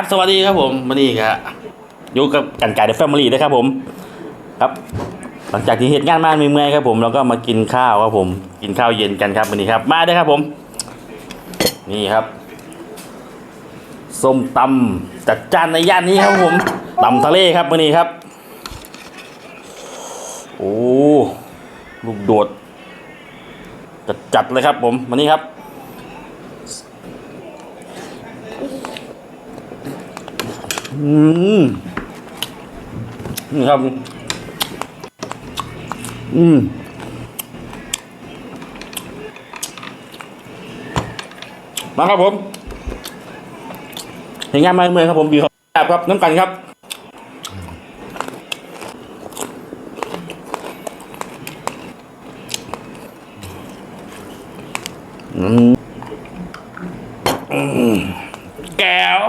บสวัสดีครับผมวันนี้ครับอยู่กับกันไก่เดอะแฟมิลี่นะครับผม ครับ หลังจากที่เหตุงานมาเมื่อยๆครับผมเราก็มากินข้าวครับผม กินข้าวเย็นกันครับวันนี้ครับ มาเด้ครับผม นี่ครับส้มตำจัดจานในย่านนี้ครับผมตำทะเลครับวันนี้ครับ โอ้ลูกโดดจัดจัดเลยครับผมวันนี้ครับ อืมครับ อืมมาครับผมเห็นงานมาเมืองครับผมบีครับครับน้ำกันครับอืมอืมแก้ว